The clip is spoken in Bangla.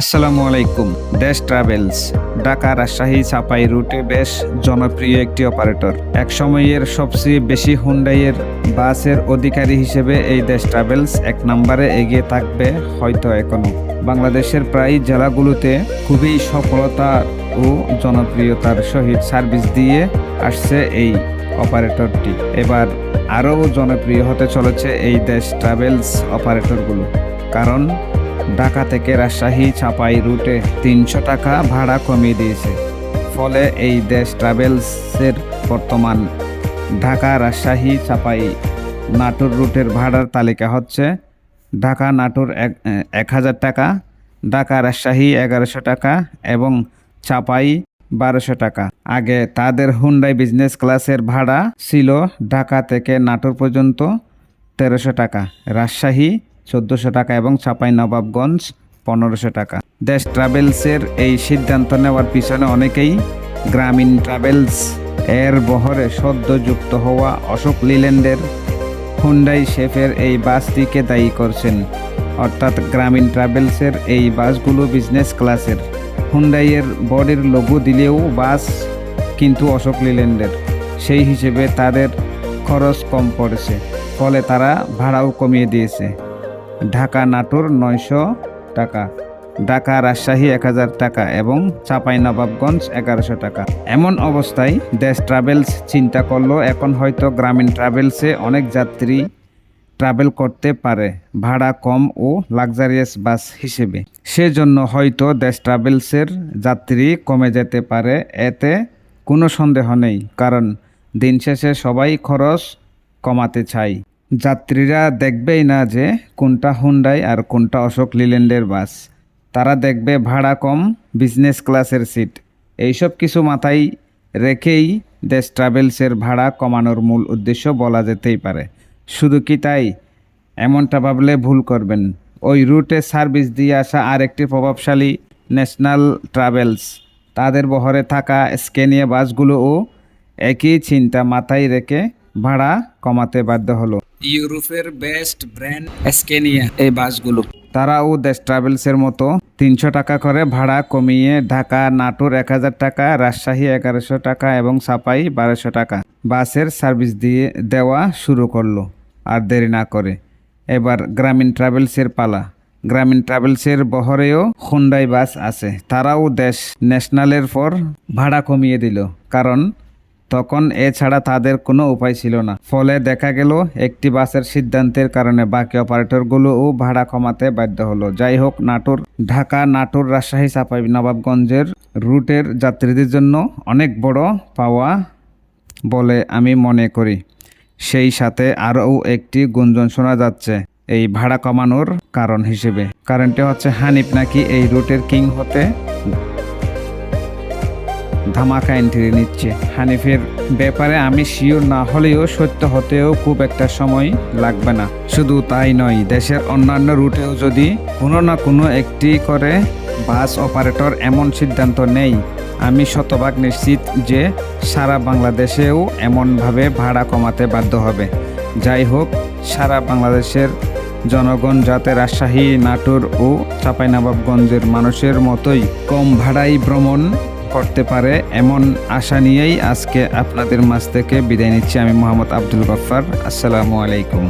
আসসালামু আলাইকুম, দেশ ট্রাভেলস, ঢাকা রাজশাহী চাপাই রুটে বেশ জনপ্রিয় একটি অপারেটর। এক সময়ের সবচেয়ে বেশি হুন্ডাইয়ের বাসের অধিকারী হিসেবে এই দেশ ট্রাভেলস এক নম্বরে এগিয়ে থাকবে হয়তো এখনও। বাংলাদেশের প্রায় জেলাগুলোতে খুবই সফলতা ও জনপ্রিয়তার সহিত সার্ভিস দিয়ে আসছে এই অপারেটরটি। এবার আরও জনপ্রিয় হতে চলেছে এই দেশ ট্রাভেলস অপারেটরগুলো, কারণ ঢাকা থেকে রাজশাহী ছাপাই রুটে তিনশো টাকা ভাড়া কমিয়ে দিয়েছে। ফলে এই দেশ ট্রাভেলসের বর্তমান ঢাকা, রাজশাহী, ছাপাই নাটোর রুটের ভাড়ার তালিকা হচ্ছে ঢাকা, নাটোর এক হাজার টাকা, ঢাকা, রাজশাহী এগারোশো টাকা এবং চাপাই বারোশো টাকা। আগে তাদের হুন্ডাই বিজনেস ক্লাসের ভাড়া ছিল ঢাকা থেকে নাটোর পর্যন্ত তেরোশো টাকা, রাজশাহী চোদ্দোশো টাকা এবং চাপাই নবাবগঞ্জ পনেরোশো টাকা। দেশ ট্রাভেলসের এই সিদ্ধান্ত নেওয়ার পিছনে অনেকেই গ্রামীণ ট্রাভেলস এর বহরে সদ্য যুক্ত হওয়া অশোক লিল্যান্ডের হুন্ডাই শেফের এই বাসটিকে দায়ী করছেন। অর্থাৎ গ্রামীণ ট্রাভেলসের এই বাসগুলো বিজনেস ক্লাসের। হুন্ডাইয়ের বডির লোগো দিলেও বাস কিন্তু অশোক লিল্যান্ডের। সেই হিসেবে তাদের খরচ কম পড়েছে, ফলে তারা ভাড়াও কমিয়ে দিয়েছে। ঢাকা নাটোর নয়শো টাকা, ঢাকা রাজশাহী এক হাজার টাকা এবং নবাবগঞ্জ এগারোশো টাকা। এমন অবস্থায় দেশ ট্রাভেলস চিন্তা করল, এখন হয়তো গ্রামীণ ট্রাভেলসে অনেক যাত্রী ট্রাভেল করতে পারে, ভাড়া কম ও লাক্সারিয়াস বাস হিসেবে। সেজন্য হয়তো দেশ ট্রাভেলসের যাত্রী কমে যেতে পারে, এতে কোনো সন্দেহ নেই, কারণ দিন শেষে সবাই খরচ কমাতে চায়। যাত্রীরা দেখবেই না যে কোনটা হুন্ডাই আর কোনটা অশোক লিল্যান্ডের বাস। তারা দেখবে ভাড়া কম বিজনেস ক্লাসের সিট এইসব কিছু মাথায় রেখেই দেশ ট্রাভেলসের ভাড়া কমানোর মূল উদ্দেশ্য বলা যেতেই পারে। শুধু কি তাই? এমনটা ভাবলে ভুল করবেন। ওই রুটে সার্ভিস দিয়ে আসা আরেকটি প্রভাবশালী ন্যাশনাল ট্রাভেলস তাদের বহরে থাকা স্কেনিয়া বাসগুলোও একই চিন্তা মাথায় রেখে ভাড়া কমাতে বাধ্য হলো। ইউরোপের বেস্ট ব্র্যান্ড স্কেনিয়া এই বাসগুলো। তারাও দেশ ট্রাভেলসের মতো তিনশো টাকা করে ভাড়া কমিয়ে ঢাকা নাটোর এক হাজার টাকা রাজশাহী এগারোশো টাকা এবং সাপাই বারোশো টাকা বাসের সার্ভিস দিয়ে দেওয়া শুরু করল। আর দেরি না করে এবার গ্রামীণ ট্রাভেলসের পালা। গ্রামীণ ট্রাভেলসের বহরেও হুন্ডাই বাস আছে। তারাও দেশ ন্যাশনালের পর ভাড়া কমিয়ে দিল। কারণ তখন এছাড়া তাদের কোনো উপায় ছিল না। ফলে দেখা গেল, একটি বাসের সিদ্ধান্তের কারণে বাকি অপারেটরগুলোও ভাড়া কমাতে বাধ্য হলো। যাই হোক, নাটোর, ঢাকা, নাটোর রাজশাহী চাপাই নবাবগঞ্জের রুটের যাত্রীদের জন্য অনেক বড় পাওয়া বলে আমি মনে করি। সেই সাথে আরও একটি গুঞ্জন শোনা যাচ্ছে এই ভাড়া কমানোর কারণ হিসেবে। কারণটি হচ্ছে হানিফ নাকি এই রুটের কিং হতে ধামাকা এন্ট্রি নিচ্ছে। হানিফের ব্যাপারে আমি শিওর না হলেও সত্য হতেও খুব একটা সময় লাগবে না। শুধু তাই নয়, দেশের অন্যান্য রুটেও যদি কোনো না কোনো একটি করে বাস অপারেটর এমন সিদ্ধান্ত নেই আমি শতভাগ নিশ্চিত যে সারা বাংলাদেশেও এমনভাবে ভাড়া কমাতে বাধ্য হবে। যাই হোক, সারা বাংলাদেশের জনগণ যাতে রাজশাহী, নাটোর ও চাঁপাইনবাবগঞ্জের মানুষের মতোই কম ভাড়ায় ভ্রমণ করতে পারে এমন আশা নিয়েই আজকে আপনাদের মাঝ থেকে বিদায় নিচ্ছি। আমি মোহাম্মদ আব্দুল গফার আসসালামু আলাইকুম।